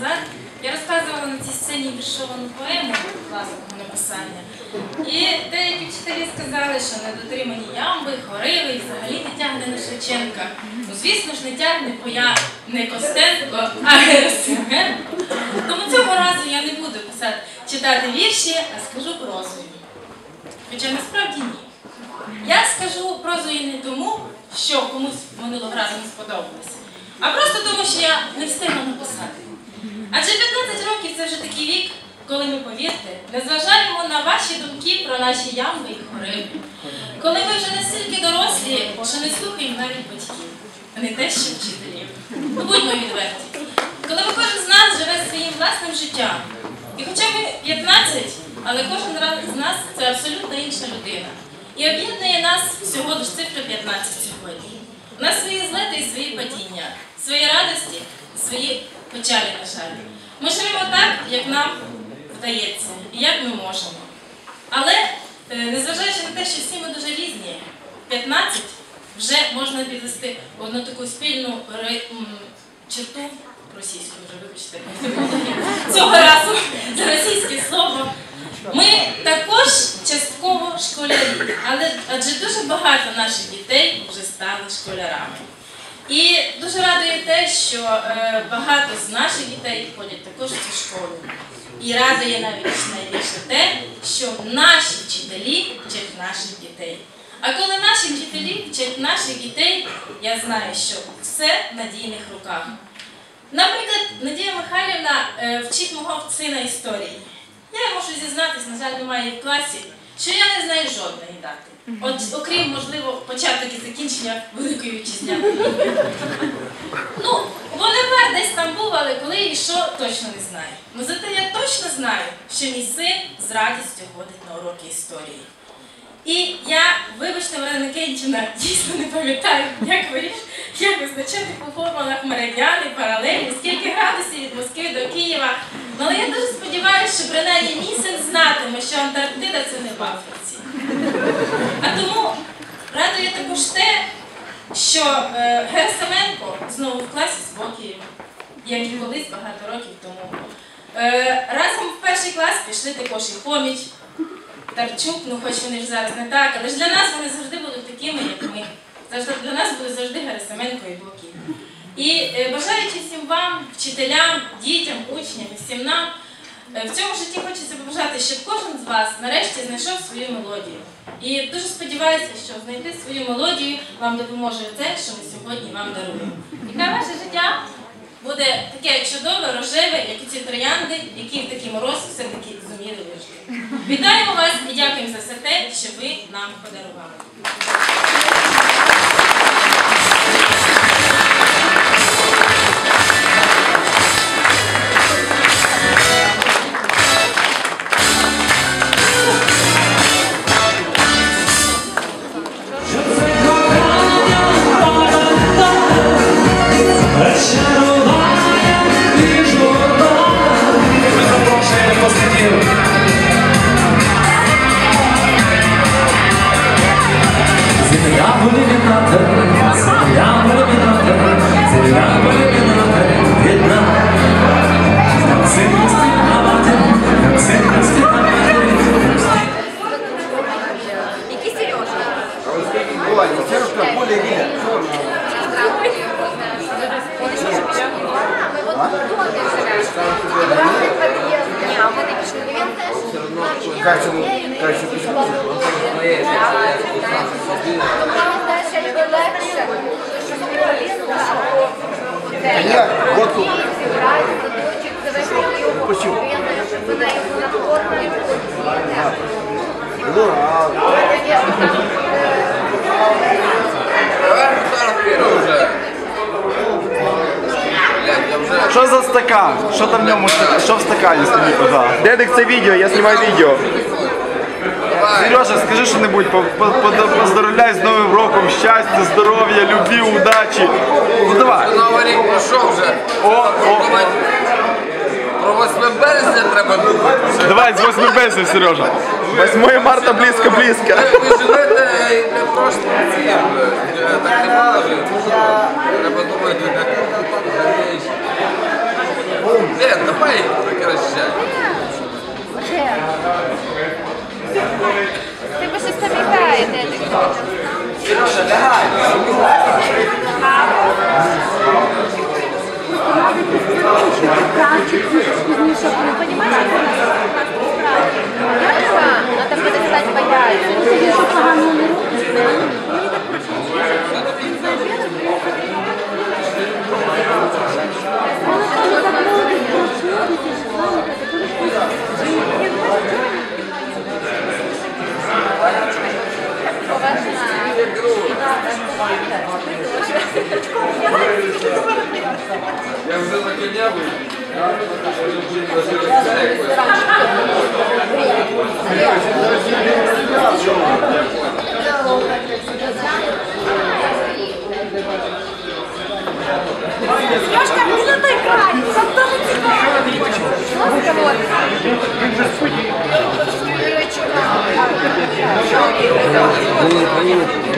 назад я розказувала на цій сцені віршовану поему класного написання. І деякі вчителі сказали, що недотримані ямби, хориви і взагалі не тягне на Шевченка. Ну, звісно ж, не тягне, бо я не Костенко, а Герасименко. Тому цього разу я не буду писати, читати вірші, а скажу прозою. Хоча насправді ні. Я скажу прозою не тому, що комусь минулого разу не сподобалося, а просто тому, що я не встигла. Адже 15 років це вже такий вік, коли ми, повірте, не зважаємо на ваші думки про наші ямби і хориби. Коли ми вже настільки дорослі, що не слухаємо навіть батьків, а не те, що вчителів. Ну, будьмо відверті. Коли кожен з нас живе своїм власним життям. І хоча ми 15, але кожен з нас це абсолютно інша людина. І об'єднує нас всього лиш цифра 15 сьогодні. У нас свої злети і свої падіння, свої радості, свої печалі, на жаль. Ми живемо так, як нам вдається, і як ми можемо. Але, е, незважаючи на те, що всі ми дуже різні, 15 вже можна підвести одну таку спільну черту російську, вже вибачте, цього разу за російське слово. Ми також частково школярі, але адже дуже багато наших дітей вже стали школярами. І дуже радує те, що е, багато з наших дітей ходять також в цю школу. І радує навіть найбільше те, що наші вчителі вчать наших дітей. А коли наші вчителі вчать наших дітей, я знаю, що все в надійних руках. Наприклад, Надія Михайлівна е, вчить мого сина історії. Я можу зізнатись, на жаль, немає в класі, що я не знаю жодної дати. От, окрім, можливо, початок і закінчення Великої Вітчизняної війни. Ну, Бонапарт десь там був, але коли і що, точно не знаю. Ну зате я точно знаю, що мій син з радістю ходить на уроки історії. І я, вибачте, Марина Кентівна, дійсно не пам'ятаю, як виріш, як визначати по формулах меридіани, паралелі, скільки градусів від Москви до Києва. Але я дуже сподіваюся, що принаймні мій син знатиме, що Антарктида це не в Африці. А тому радує також те, що е, Герасименко знову в класі з Бокієм, як і колись багато років тому. Е, разом в перший клас пішли також і Хоміч, Тарчук, ну хоч вони ж зараз не так, але ж для нас вони завжди будуть такими, як ми. Завжди, для нас буде завжди Герасименко і Бокій. І е, бажаючи всім вам, вчителям, дітям, учням всім нам, в цьому житті хочеться побажати, щоб кожен з вас нарешті знайшов свою мелодію. І дуже сподіваюся, що знайти свою мелодію вам допоможе те, що ми сьогодні вам даруємо. І хай ваше життя буде таке чудове, рожеве, як і ці троянди, які в такий мороз все-таки зуміли вижити. Вітаємо вас і дякуємо за все те, що ви нам подарували. Я, за стакан? Що там в ньому? Що в стакані? Дедик, це відео, я знімаю відео. Сережа, скажи що-небудь, поздравляй по- по- з Новим роком, щастя, здоров'я, любві, удачі. Ну давай. Новий рік пройшов вже. О, о, Про 8 березня треба думати. давай з 8 березня, Сережа. 8 марта близько-близько. Ви живете і не просто ці, е, так не може. Треба думати. Лен, Я вже на коня. Лешка, не край, там дуже цікаво. Він же судді. Алена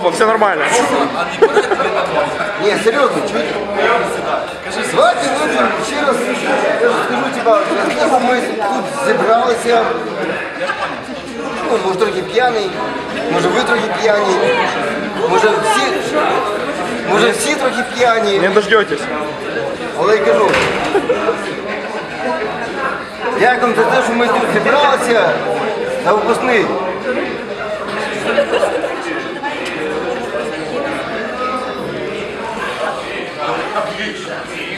Це все нормально. Не, серьезно, чуть. Давайте вип'ємо ще раз, скажу тебе, того ми тут зібралися. Ну, може трохи п'яний, може ви трохи п'яні, може всі, може всі трохи п'яні. Не дождетесь. Але я кажу, дякую за те, що ми тут зібралися на випускний.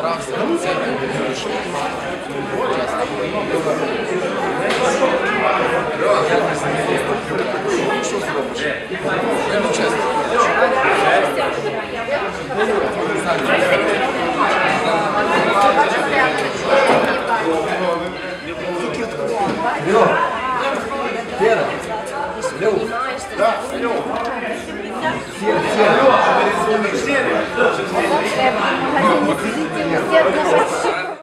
Все, все.